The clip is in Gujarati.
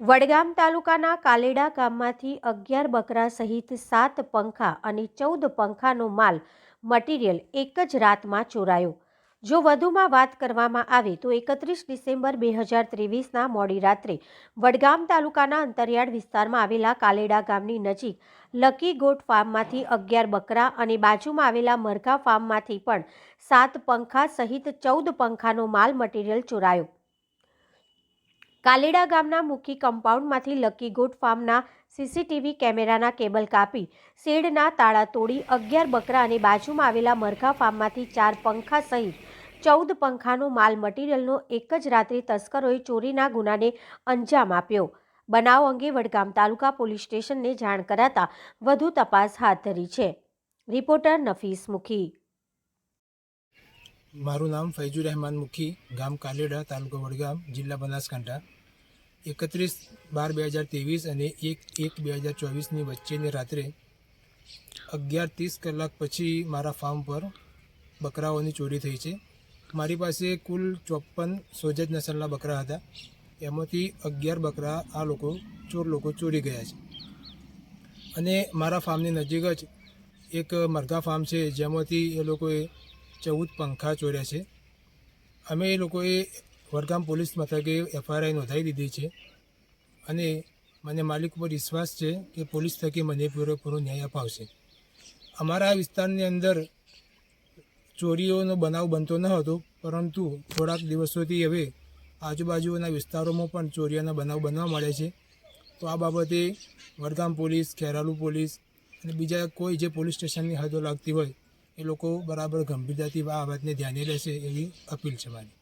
વડગામ તાલુકાના કાલેડા ગામમાંથી અગિયાર બકરા સહિત સાત પંખા અને ચૌદ પંખાનો માલ મટીરિયલ એક જ રાતમાં ચોરાયો. જો વધુમાં વાત કરવામાં આવે તો એકત્રીસ ડિસેમ્બર બે હજાર ત્રેવીસના મોડી રાત્રે વડગામ તાલુકાના અંતરિયાળ વિસ્તારમાં આવેલા કાલેડા ગામની નજીક લકી ગોટ ફાર્મમાંથી અગિયાર બકરા અને બાજુમાં આવેલા મરઘા ફાર્મમાંથી પણ સાત પંખા સહિત ચૌદ પંખાનો માલ મટીરિયલ ચોરાયો. કાલેડા ગામના મુખી કમ્પાઉન્ડમાંથી લકી ગોટ ફાર્મના સીસીટીવી કેમેરાના કેબલ કાપી શેડના તાળા તોડી અગિયાર બકરા અને બાજુમાં આવેલા મરઘા ફાર્મમાંથી ચાર પંખા સહિત ચૌદ પંખાનું માલ મટીરિયલનો એક જ રાત્રે તસ્કરોએ ચોરીના ગુનાને અંજામ આપ્યો. બનાવ અંગે વડગામ તાલુકા પોલીસ સ્ટેશનને જાણ કરાતા વધુ તપાસ હાથ ધરી છે. રિપોર્ટર નફીસ મુખી. મારું નામ ફૈજુર રહેમાન મુખી, ગામ કાલેડા, તાલુકો વડગામ, જિલ્લા બનાસકાંઠા. એકત્રીસ બાર બે હજાર ત્રેવીસ અને એક એક બે હજાર ચોવીસની વચ્ચેની રાત્રે અગિયાર ત્રીસ કલાક પછી મારા ફાર્મ પર બકરાઓની ચોરી થઈ છે. મારી પાસે કુલ ચોપન સોજત નસલના બકરા હતા. એમાંથી અગિયાર બકરા આ લોકો, ચોર લોકો ચોરી ગયા છે. અને મારા ફાર્મની નજીક જ એક મરઘા ફાર્મ છે, જેમાંથી એ લોકોએ ચૌદ પંખા ચોર્યા છે. અમે એ લોકોએ વડગામ પોલીસ મથકે એફઆઈઆર નોંધાવી દીધી છે. અને મને માલિક ઉપર વિશ્વાસ છે કે પોલીસ થકી મને પૂરેપૂરો ન્યાય અપાવશે. અમારા વિસ્તારની અંદર ચોરીઓનો બનાવ બનતો ન હતો, પરંતુ થોડાક દિવસોથી હવે આજુબાજુના વિસ્તારોમાં પણ ચોરીઓના બનાવ બનવા મળે છે. તો આ બાબતે વડગામ પોલીસ, ખેરાલુ પોલીસ અને બીજા કોઈ જે પોલીસ સ્ટેશનની હદો લાગતી હોય, એ લોકો બરાબર ગંભીરતાથી આ વાતને ધ્યાને લેશે એવી અપીલ છે મારી.